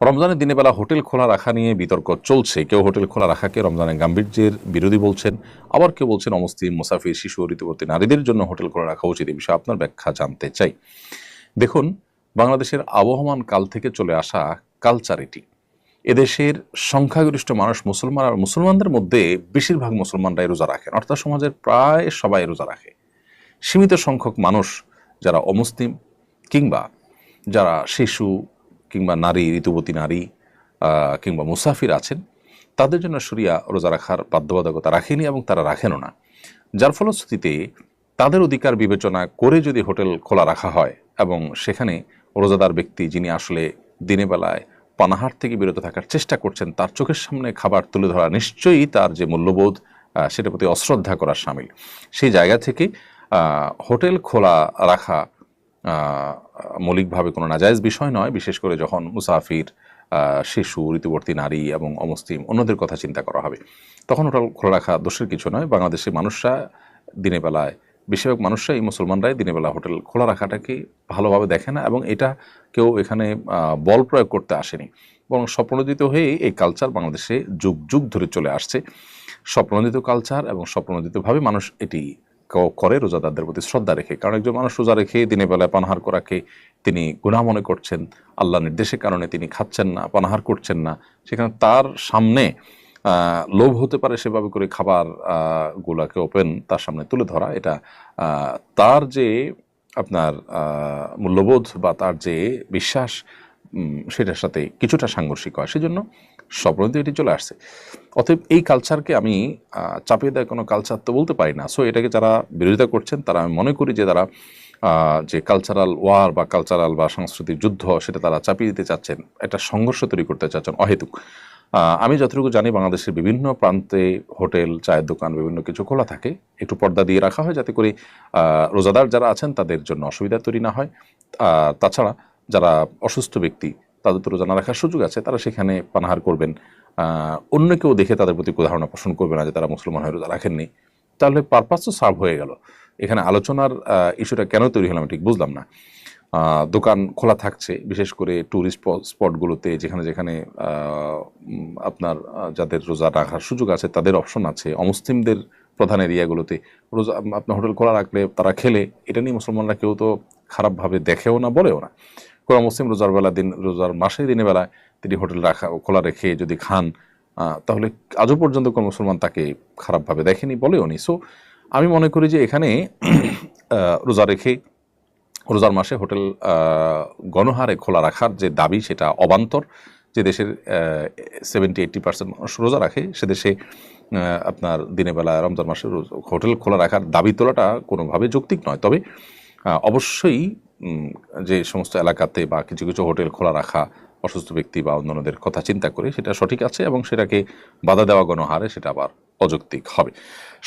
রমজানের দিনে বেলা হোটেল খোলা রাখা নিয়ে বিতর্ক চলছে। কেউ হোটেল খোলা রাখাকে রমজানের গাম্ভীর্যের বিরোধী বলছেন, আবার কেউ বলছেন অমুসলিম, মুসাফির, শিশু ঋতুবর্তী নারীদের জন্য হোটেল খোলা রাখা উচিত এই বিষয়ে আপনার ব্যাখ্যা জানতে চাই। দেখুন, বাংলাদেশের আবহমান কাল থেকে চলে আসা কালচার এটি। এদেশের সংখ্যাগরিষ্ঠ মানুষ মুসলমান আর মুসলমানদের মধ্যে বেশিরভাগ মুসলমানরাই রোজা রাখেন, অর্থাৎ সমাজের প্রায় সবাই রোজা রাখে। সীমিত সংখ্যক মানুষ, যারা অমুসলিম কিংবা যারা শিশু কিংবা নারী, ঋতুবতী নারী কিংবা মুসাফির আছেন, তাদের জন্য শরিয়া রোজা রাখার বাধ্যবাধকতা রাখেনি এবং তারা রাখেনও না। যার ফলশ্রুতিতে তাদের অধিকার বিবেচনা করে যদি হোটেল খোলা রাখা হয় এবং সেখানে রোজাদার ব্যক্তি যিনি আসলে দিনে বেলায় পানাহার থেকে বিরত থাকার চেষ্টা করছেন, তার চোখের সামনে খাবার তুলে ধরা নিশ্চয়ই তার যে মূল্যবোধ সেটার প্রতি অশ্রদ্ধা করা সামিল। সেই জায়গা থেকে হোটেল খোলা রাখা মৌলিকভাবে কোনো নাজায়জ বিষয় নয়, বিশেষ করে যখন মুসাফির শিশু ঋতুবর্তী নারী এবং অমুসলিম অন্যদের কথা চিন্তা করা হবে, তখন হোটেল খোলা রাখা দোষের কিছু নয়। বাংলাদেশের মানুষরা দিনের বেলায়, বেশিরভাগ মানুষরাই মুসলমানরাই দিনের বেলা হোটেল খোলা রাখাটাকে ভালোভাবে দেখে না এবং এটা কেউ এখানে বল প্রয়োগ করতে আসেনি। বরং স্বপ্নদিত হয়ে এই কালচার বাংলাদেশে যুগ যুগ ধরে চলে আসছে। স্বপ্নদিত কালচার এবং স্বপ্নদিতভাবে মানুষ এটি করে রোজাদারদের প্রতি শ্রদ্ধা রেখে, কারণ একজন মানুষ রোজা রেখে দিনের বেলায় পানাহার করাকে তিনি গুণা মনে করছেন আল্লাহ নির্দেশের কারণে তিনি খাচ্ছেন না, পানাহার করছেন না, সেখানে তার সামনে লোভ হতে পারে সেভাবে করে খাবার গুলাকে ওপেন তার সামনে তুলে ধরা, এটা তার যে আপনার মূল্যবোধ বা তার যে বিশ্বাস সেটার সাথে কিছুটা সাংঘর্ষিক হয়। সেজন্য স্বপ্নদিত এটি চলে আসছে। অতএব এই কালচারকে আমি চাপিয়ে দেওয়ার কোনো কালচার তো বলতে পারি না। সো এটাকে যারা বিরোধিতা করছেন, তারা আমি মনে করি যে তারা যে কালচারাল ওয়ার বা কালচারাল বা সাংস্কৃতিক যুদ্ধ, সেটা তারা চাপিয়ে দিতে চাচ্ছেন, একটা সংঘর্ষ তৈরি করতে চাচ্ছেন অহেতুক। আমি যতটুকু জানি, বাংলাদেশের বিভিন্ন প্রান্তে হোটেল, চায়ের দোকান, বিভিন্ন কিছু খোলা থাকে। একটু পর্দা দিয়ে রাখা হয় যাতে করে রোজাদার যারা আছেন, তাদের জন্য অসুবিধা তৈরি না হয়। তাছাড়া যারা অসুস্থ ব্যক্তি তাদের তো রোজা না রাখার সুযোগ আছে, তারা সেখানে পানাহার করবেন। অন্য কেউ দেখে তাদের প্রতি ধারণা পোষণ করবে না যে তারা মুসলমান হয়ে রোজা রাখেননি। তাহলে পারপাস তো সার্ভ হয়ে গেল। এখানে আলোচনার ইস্যুটা কেন তৈরি হলাম ঠিক বুঝলাম না। দোকান খোলা থাকছে, বিশেষ করে ট্যুরিস্ট স্পটগুলোতে যেখানে যেখানে আপনার যাদের রোজা রাখার সুযোগ আছে, তাদের অপশন আছে। অমুসলিমদের প্রধান এরিয়াগুলোতে রোজা আপনার হোটেল খোলা রাখলে তারা খেলে। এটা নিয়ে মুসলমানরা কেউ তো খারাপভাবে দেখেও না, বলেও না। কোনো মুসলিম রোজার বেলা দিন, রোজার মাসে দিনের বেলায় তিনি হোটেল রাখা, খোলা রেখে যদি খান তাহলে আজও পর্যন্ত কোনো মুসলমান তাকে খারাপভাবে দেখেনি বলেও নি। সো আমি মনে করি যে এখানে রোজা রেখে, রোজার মাসে হোটেল গণহারে খোলা রাখার যে দাবি সেটা অবান্তর। যে দেশের সেভেন্টি এইট্টি পার্সেন্ট মানুষ রোজা রাখে, সে দেশে আপনার দিনের বেলা রমজান মাসে হোটেল খোলা রাখার দাবি তোলাটা কোনোভাবে যৌক্তিক নয়। তবে অবশ্যই যে সমস্ত এলাকাতে বা কিছু কিছু হোটেল খোলা রাখা, অসুস্থ ব্যক্তি বা অন্যান্যদের কথা চিন্তা করে সেটা সঠিক আছে এবং সেটাকে বাধা দেওয়া গণহারে, সেটা আবার অযৌক্তিক হবে।